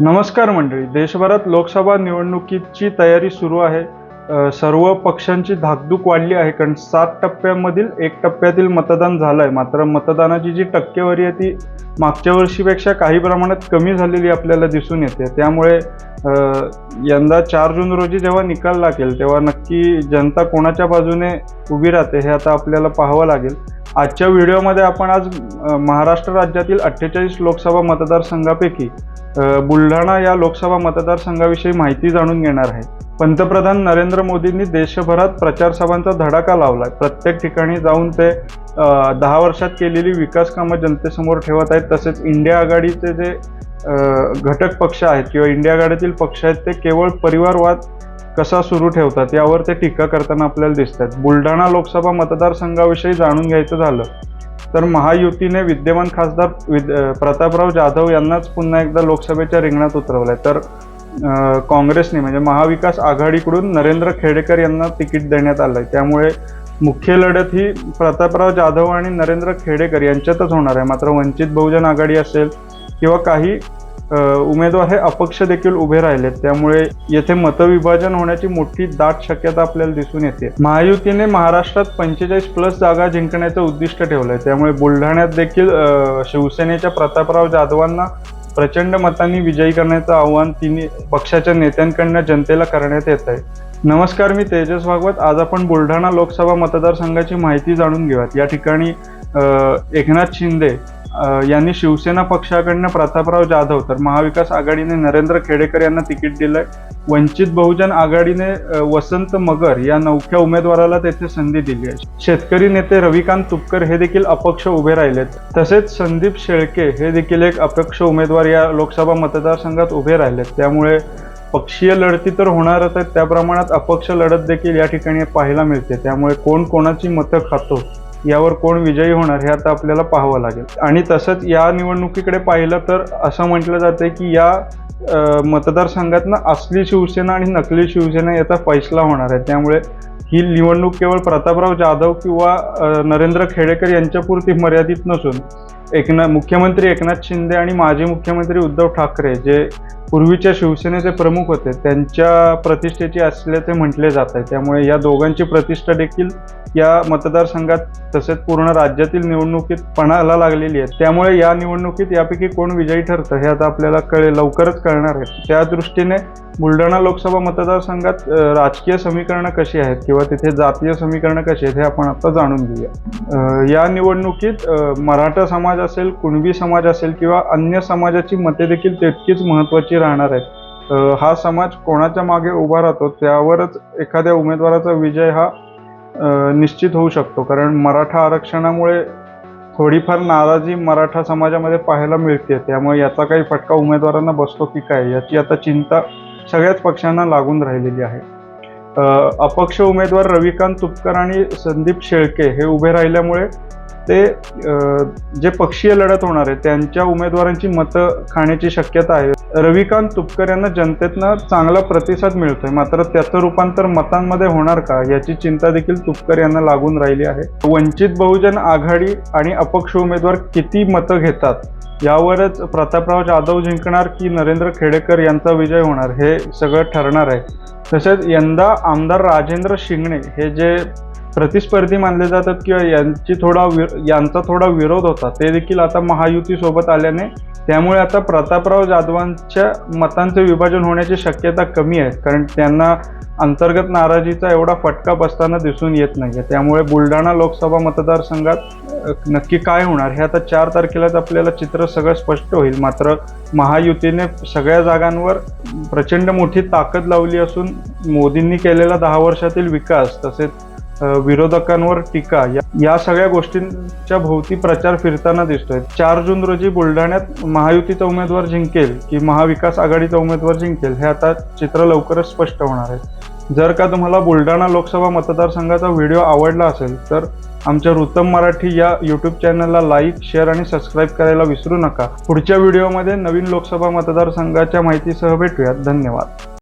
नमस्कार मंडळी देशभरात लोकसभा निवडणुकीची तयारी सुरू आहे. सर्व पक्षांची धाकधूक वाढली आहे कारण सात टप्प्यांमधील एक टप्प्यातील मतदान झालं आहे मात्र मतदानाची जी टक्केवारी आहे ती मागच्या वर्षीपेक्षा काही प्रमाणात कमी झालेली आपल्याला दिसून येते. त्यामुळे यंदा चार जून रोजी जेव्हा निकाल लागेल तेव्हा नक्की जनता कोणाच्या बाजूने उभी राहते हे आता आपल्याला पाहावं लागेल. आजच्या व्हिडिओमध्ये आपण आज महाराष्ट्र राज्यातील अठ्ठेचाळीस लोकसभा मतदारसंघापैकी बुलढाणा या लोकसभा मतदारसंघाविषयी माहिती जाणून घेणार आहे. पंतप्रधान नरेंद्र मोदींनी देशभरात प्रचार सभांचा धडाका आहे प्रत्येक ठिकाणी जाऊन ते दहा वर्षात केलेली विकास कामं जनतेसमोर ठेवत आहेत. तसेच इंडिया आघाडीचे जे घटक पक्ष आहेत किंवा इंडिया आघाडीतील पक्ष आहेत ते केवळ परिवारवाद कसा सुरू ठेवतात यावर ते टीका करताना आपल्याला दिसतात. बुलढाणा लोकसभा मतदारसंघाविषयी जाणून घ्यायचं झालं तर महायुतीने विद्यमान खासदार विद प्रतापराव जाधव यांनाच पुन्हा एकदा लोकसभेच्या रिंगणात उतरवलंय. तर काँग्रेसने म्हणजे महाविकास आघाडीकडून नरेंद्र खेडेकर यांना तिकीट देण्यात आलंय. त्यामुळे मुख्य लढत ही प्रतापराव जाधव आणि नरेंद्र खेडेकर यांच्यातच होणार आहे. मात्र वंचित बहुजन आघाडी असेल किंवा काही उमेदवार हे अपक्ष देखील उभे राहिलेत. त्यामुळे येथे मतविभाजन होण्याची मोठी दाट शक्यता आपल्याला दिसून येते. महायुतीने महाराष्ट्रात पंचेचाळीस प्लस जागा जिंकण्याचं उद्दिष्ट ठेवलंय. त्यामुळे बुलढाण्यात देखील शिवसेनेच्या प्रतापराव जाधवांना प्रचंड मतांनी विजयी करण्याचं आव्हान तिन्ही पक्षाच्या नेत्यांकडनं जनतेला करण्यात येत आहे. नमस्कार मी तेजस भागवत. आज आपण बुलढाणा लोकसभा मतदारसंघाची माहिती जाणून घेऊयात. या ठिकाणी एकनाथ शिंदे यांनी शिवसेना पक्षाकडनं प्रतापराव जाधव तर महाविकास आघाडीने नरेंद्र खेडेकर यांना तिकीट दिलंय. वंचित बहुजन आघाडीने वसंत मगर या नवख्या उमेदवाराला तेथे संधी दिली आहे. शेतकरी नेते रविकांत तुपकर हे देखील अपक्ष उभे राहिलेत. तसेच संदीप शेळके हे देखील एक अपक्ष उमेदवार या लोकसभा मतदारसंघात उभे राहिलेत. त्यामुळे पक्षीय लढती तर होणारच आहेत. त्या प्रमाणात अपक्ष लढत देखील या ठिकाणी पाहायला मिळते. त्यामुळे कोण कोणाची मतं खातो यावर कोण विजयी होणार हे आता आपल्याला पाहावं लागेल. आणि तसंच या निवडणुकीकडे पाहिलं तर असं म्हटलं जातं की या मतदारसंघातनं असली शिवसेना आणि नकली शिवसेना याचा फैसला होणार आहे. त्यामुळे ही निवडणूक केवळ प्रतापराव जाधव किंवा नरेंद्र खेडेकर यांच्यापुरती मर्यादित नसून एकना मुख्यमंत्री एकनाथ शिंदे आणि माजी मुख्यमंत्री उद्धव ठाकरे जे पूर्वीच्या शिवसेनेचे प्रमुख होते. त्यांच्या प्रतिष्ठेची असल्याचे म्हटले जात आहे. त्यामुळे या दोघांची प्रतिष्ठा देखील या मतदारसंघात तसेच पूर्ण राज्यातील निवडणुकीत पणाला लागलेली आहे. त्यामुळे या निवडणुकीत यापैकी कोण विजयी ठरतं हे आता आपल्याला कळेल लवकरच कळणार आहे. त्या दृष्टीने बुलढाणा लोकसभा मतदारसंघात राजकीय समीकरणं कशी आहेत किंवा तिथे जातीय समीकरणं कशी आहेत हे आपण आता जाणून घेऊया. या निवडणुकीत मराठा समाज असेल कुणबी समाज असेल किंवा अन्य समाजाची मते देखील तितकीच महत्त्वाची राहणार आहेत. हा समाज कोणाच्या मागे उभा राहतो त्यावरच एखाद्या उमेदवाराचा विजय हा निश्चित होऊ शकतो. कारण मराठा आरक्षणामुळे थोडीफार नाराजी मराठा समाजामध्ये पाहायला मिळते. त्यामुळे याचा काही फटका उमेदवारांना बसतो की काय याची आता चिंता सगळ्याच पक्षांना लागून राहिलेली आहे. अपक्ष उमेदवार रविकांत तुपकर आणि संदीप शेळके हे उभे राहिल्यामुळे ते जे पक्षीय लढत होणार आहे त्यांच्या उमेदवारांची मतं खाण्याची शक्यता आहे. रविकांत तुपकर यांना जनतेतनं चांगला प्रतिसाद मिळतोय. मात्र त्याचं रूपांतर मतांमध्ये होणार का याची चिंता देखील तुपकर यांना लागून राहिली आहे. वंचित बहुजन आघाडी आणि अपक्ष उमेदवार किती मतं घेतात यावरच प्रतापराव जाधव जिंकणार की नरेंद्र खेडेकर यांचा विजय होणार हे सगळं ठरणार आहे. तसेच यंदा आमदार राजेंद्र शिंगणे हे जे प्रतिस्पर्धी मानले जातात किंवा यांची थोडा वि यांचा थोडा विरोध होता ते देखील आता महायुतीसोबत आल्याने त्यामुळे आता प्रतापराव जाधवांच्या मतांचे विभाजन होण्याची शक्यता कमी आहे कारण त्यांना अंतर्गत नाराजीचा एवढा फटका बसताना दिसून येत नाही आहे त्यामुळे बुलढाणा लोकसभा मतदारसंघात नक्की काय होणार हे आता चार तारखेलाच आपल्याला चित्र सगळं स्पष्ट होईल. मात्र महायुतीने सगळ्या जागांवर प्रचंड मोठी ताकद लावली असून मोदींनी केलेला दहा वर्षातील विकास तसेच विरोधकांवर टीका. या, सगळ्या गोष्टींच्या भोवती प्रचार फिरताना दिसतोय. चार जून रोजी बुलढाण्यात महायुतीचा उमेदवार जिंकेल की महाविकास आघाडीचा उमेदवार जिंकेल हे आता चित्र लवकरच स्पष्ट होणार आहे. जर का तुम्हाला बुलढाणा लोकसभा मतदारसंघाचा व्हिडिओ आवडला असेल तर आमच्या रुतम मराठी या यूट्यूब चॅनलला लाईक शेअर आणि सबस्क्राईब करायला विसरू नका. पुढच्या व्हिडिओमध्ये नवीन लोकसभा मतदारसंघाच्या माहितीसह भेटूयात. धन्यवाद.